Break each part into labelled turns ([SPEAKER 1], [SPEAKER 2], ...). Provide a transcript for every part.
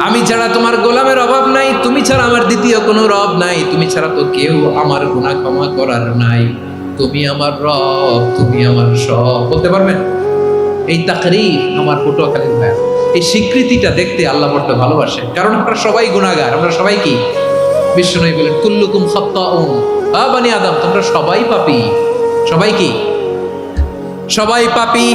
[SPEAKER 1] আমি ছাড়া তোমার গোলামের অভাব নাই, তুমি ছাড়া আমার দ্বিতীয় কোনো রব নাই, তুমি ছাড়া তো কেউ আমার গুনাহ ক্ষমা করার নাই। তুমি আমার রব, তুমি আমার সব। বলতে পারবেন? এই তাকরির আমার পটুয়াখালীর ভাই। এই স্বীকৃতিটা দেখতে আল্লাহ বড্ড ভালোবাসে। কারণ আমরা সবাই গুণাগার আমরা সবাই কি? বিষ্ণু বলেন, কুল্লুকুম খাত্তাউন। আ বানি আদম, তোমরা সবাই পাপী। সবাই কি? সবাই পাপী।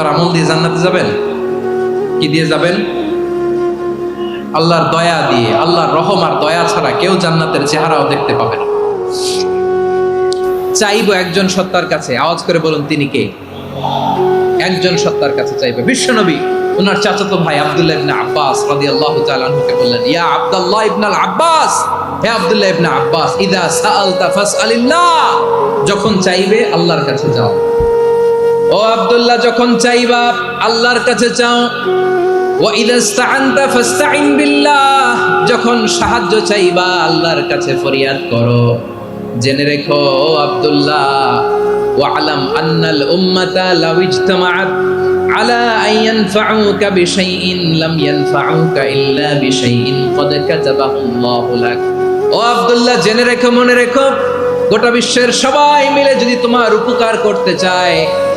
[SPEAKER 1] আপনার আমল দিয়ে জান্নাতে যাবেন? কি দিয়ে যাবেন? আল্লাহর দয়া দিয়ে, আল্লাহর রহম আর দয়া ছাড়া কেউ জান্নাতের চেহারাও দেখতে পাবে না। চাইব একজন সত্তার কাছে। আওয়াজ করে বলুন, তিনি কে? একজন সত্তার কাছে চাইবে। বিশ্বনবী, ওনার চাচাতো ভাই আব্দুল্লাহ ইবনে আব্বাস রাদিয়াল্লাহু তাআলা আনহুকে বললেন, ইয়া আব্দুল্লাহ ইবনে আব্বাস, হে আব্দুল্লাহ ইবনে আব্বাস, ইদা সাআলতা ফাসআলিল্লাহ। যখন চাইবে আল্লাহর কাছে যাও। ও আব্দুল্লাহ, যখন চাইবা আল্লাহর কাছে চাও। যখন সাহায্য চাইবা আল্লাহর কাছে ফরিয়াদ করো। জেনে রেখো, ও আব্দুল্লাহ ও আলম আন্নাল উম্মাতা লাউইজতামাআত আলা আন ইয়ানফাউকা বিশাইইন, লাম ইয়ানফাউকা ও আব্দুল্লাহ, জেনে রেখো, মনে রেখো, গোটা বিশ্বের সবাই মিলে যদি তোমার উপকার করতে চায়